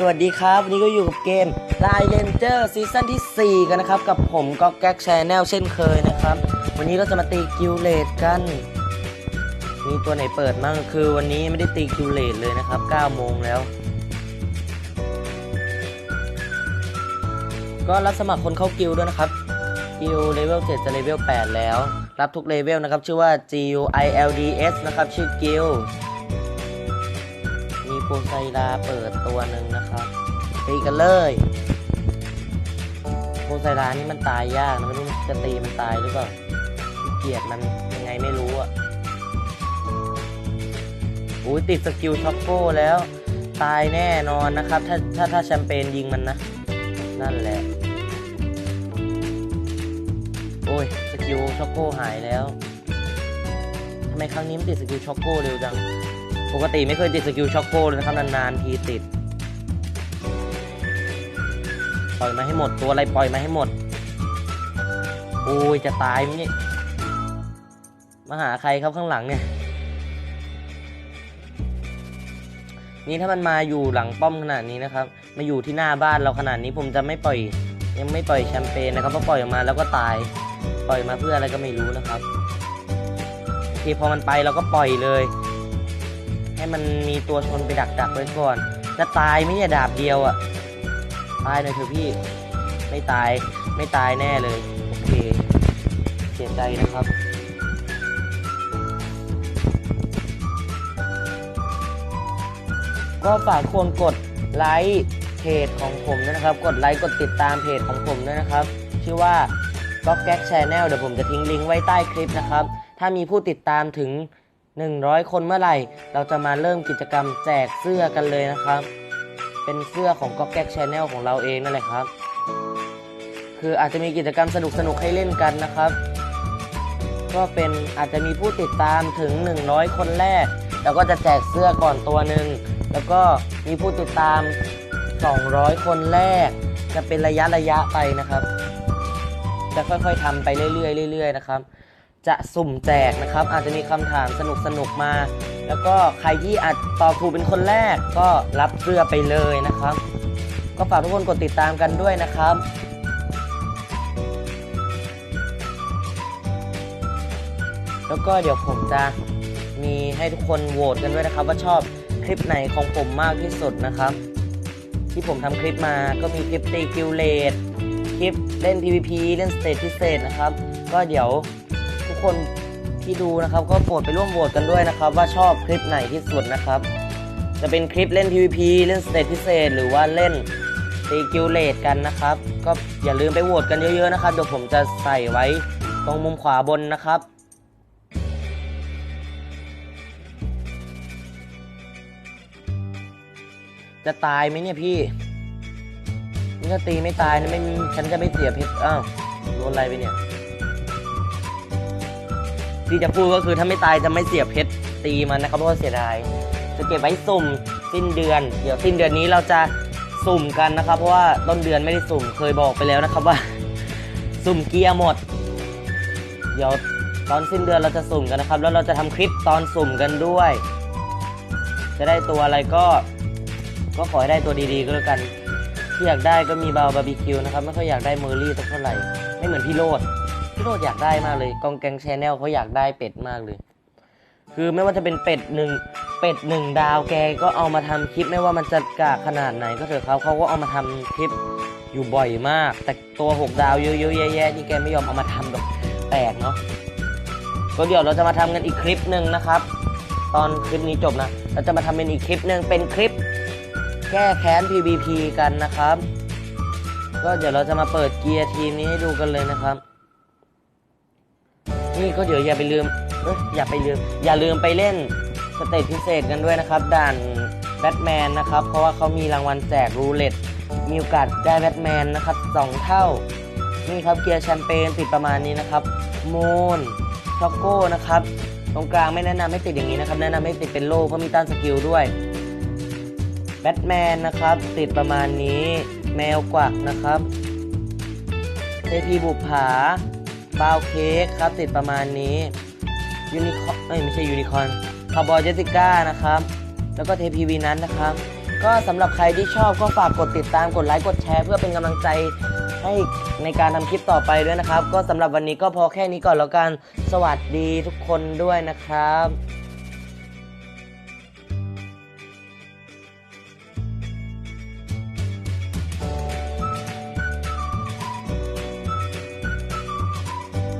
สวัสดีครับ วันนี้ก็อยู่กับเกม Line Ranger ซีซั่นที่ 4 กันนะครับ กับผมก็แก๊กแชนแนลเช่นเคยนะครับ วันนี้เราจะมาตีกิลเลดกัน มีตัวไหนเปิดมั่งคือวันนี้ไม่ได้ตีกิลเลดเลยนะครับ 9 โมงแล้ว ก็รับสมัครคนเข้ากิลด้วยนะครับ กิลเลเวล 7 จะเลเวล 8 แล้ว รับทุกเลเวลนะครับ ชื่อว่า G U I L D S นะครับ ชื่อกิลมี โปไซดาเปิดตัวหนึ่งนะครับตีกันเลยโปไซดานี่มันตายยากนะไม่รู้จะตีมันตายหรือเปล่าเกียดมันยังไงไม่รู้อะอุ้ยติดสกิลช็อกโก้แล้ว ตายแน่นอนนะครับ ถ้าถ้าถ้าแชมเปญยิงมันนะ นั่นแหละ โอ้ยสกิลช็อกโก้หายแล้วทำไมครั้งนี้มันติดสกิลช็อกโก้เร็วจัง ปกติไม่เคยติดสกิลช็อกโก้เลยนะครับ นานๆทีติด ปล่อยมาให้หมดตัวอะไรปล่อยมาให้หมดโอ้ยจะตายมั้ยเนี่ยมาหาใครครับข้างหลังเนี่ย นี่ถ้ามันมาอยู่หลังป้อมขนาดนี้นะครับ มาอยู่ที่หน้าบ้านเราขนาดนี้ผมจะไม่ปล่อย ยังไม่ปล่อยแชมเปญนะครับเพราะปล่อยออกมาแล้วก็ตาย ปล่อยมาเพื่ออะไรก็ไม่รู้นะครับโอเคพอมันไปเราก็ปล่อยเลย ให้มันมีตัวชนไปดักดักไว้ก่อนจะตายไมเนี่ดาบเดียวอะ่ะ ตายหน่อยเถอะพี่ ไม่ตาย ไม่ตายแน่เลย โอเค เสียใจนะครับก็ฝากควรกดไลค์เพจของผมด้วยนะครับ กดไลค์กดติดตามเพจของผมด้วยนะครับ ชื่อว่าก็แก๊กชแนลเดี๋ยวผมจะทิ้งลิงก์ไว้ใต้คลิปนะครับ ถ้ามีผู้ติดตามถึง 100 คนเมื่อไหร่ เราจะมาเริ่มกิจกรรมแจกเสื้อกันเลยนะครับ เป็นเสื้อของก็แก๊กชแนลของเราเองนั่นแหละครับ คืออาจจะมีกิจกรรมสนุกๆให้เล่นกันนะครับ ก็เป็นอาจจะมีผู้ติดตามถึง 100 คนแรก แล้วก็จะแจกเสื้อก่อนตัวหนึ่งแล้วก็มีผู้ติดตาม 200 คนแรก จะเป็นระยะระยะไปนะครับ จะค่อยๆทำไปเรื่อยๆเรื่อยๆนะครับ จะสุ่มแจกนะครับ อาจจะมีคำถามสนุกๆมา แล้วก็ใครที่อาจตอบถูกเป็นคนแรกก็รับเสื้อไปเลยนะครับ ก็ฝากทุกคนกดติดตามกันด้วยนะครับแล้วก็เดี๋ยวผมจะมีให้ทุกคนโหวตกันด้วยนะครับ ว่าชอบคลิปไหนของผมมากที่สุดนะครับ ที่ผมทำคลิปมาก็มีคลิปตีกิลเลดคลิปเล่น PVP เล่นสเตจพิเศษนะครับ ก็เดี๋ยว ทุกคนที่ดูนะครับ ก็โปรดไปร่วมโหวตกันด้วยนะครับ ว่าชอบคลิปไหนที่สุดนะครับ จะเป็นคลิปเล่น PVP เล่นสเตจพิเศษ หรือว่าเล่นตีกิลเลดกันนะครับ ก็อย่าลืมไปโหวตกันเยอะๆนะครับเดี๋ยวผมจะใส่ไว้ตรงมุมขวาบนนะครับจะตายไหมเนี่ยพี่นี่ถ้าตีไม่ตายนะไม่มีฉันจะไม่เสียเพชรอ้าวโดนอะไรไปเนี่ย ที่จะพูดก็คือถ้าไม่ตายจะไม่เสียเพชรตีมันนะครับเพราะว่าเสียดายจะเก็บไว้สุ่มสิ้นเดือน เดี๋ยวสิ้นเดือนนี้เราจะสุ่มกันนะครับ เพราะว่าต้นเดือนไม่ได้สุ่มเคยบอกไปแล้วนะครับว่า สุ่มเกียร์หมด เดี๋ยวตอนสิ้นเดือนเราจะสุ่มกันนะครับ แล้วเราจะทำคลิปตอนสุ่มกันด้วย จะได้ตัวอะไรก็ ก็ขอให้ได้ตัวดีๆก็แล้วกันที่อยากได้ก็มีบาบาร์บีคิวนะครับไม่ค่อยอยากได้เมอร์รี่สักเท่าไหร่ไม่เหมือนพี่โรด พี่โรดอยากได้มากเลยกองแกงแชนแนลเขาอยากได้เป็ดมากเลย คือไม่ว่าจะเป็นเป็ดหนึ่งเป็ดหนึ่งดาวแกก็เอามาทำคลิปไม่ว่ามันจะกากขนาดไหนก็เถอะครับเขาก็เอามาทำคลิปอยู่บ่อยมาก แต่ตัวหกดาวเยอะๆแย่ๆนี่แกไม่ยอมเอามาทำหรอกแปลกเนาะก็เดี๋ยวเราจะมาทำกันอีกคลิปหนึ่งนะครับ ตอนคลิปนี้จบนะเราจะมาทำเป็นอีกคลิปหนึ่งเป็นคลิปแก้แค้น PVP กันนะครับ ก็เดี๋ยวเราจะมาเปิดเกียร์ทีมนี้ให้ดูกันเลยนะครับ นี่ก็เดี๋ยวอย่าไปลืมเอ้ยอย่าไปลืม อย่าลืมไปเล่นสเตจพิเศษกันด้วยนะครับด่านแบทแมนนะครับ เพราะว่าเขามีรางวัลแจกรูเล็ตมีโอกาสได้แบทแมนนะครับสองเท่า นี่ครับเกียร์แชมเปญติดประมาณนี้นะครับโมนช็อกโก้นะครับ ตรงกลางไม่แนะนำให้ติดอย่างนี้นะครับ แนะนำให้ติดเป็นโล่เพราะมีต้านสกิลด้วยแบทแมนนะครับ ติดประมาณนี้แมวกวักนะครับเทพีบุปผา บาวเค้กครับติดประมาณนี้ยูนิคอร์เอ้ยไม่ใช่ยูนิคอร์นคาร์บอยเจสิก้านะครับ แล้วก็เทพีวีนั้นนะครับ ก็สำหรับใครที่ชอบก็ฝากกดติดตามกดไลค์กดแชร์ เพื่อเป็นกำลังใจให้ในการทำคลิปต่อไปด้วยนะครับ ก็สำหรับวันนี้ก็พอแค่นี้ก่อนแล้วกัน สวัสดีทุกคนด้วยนะครับ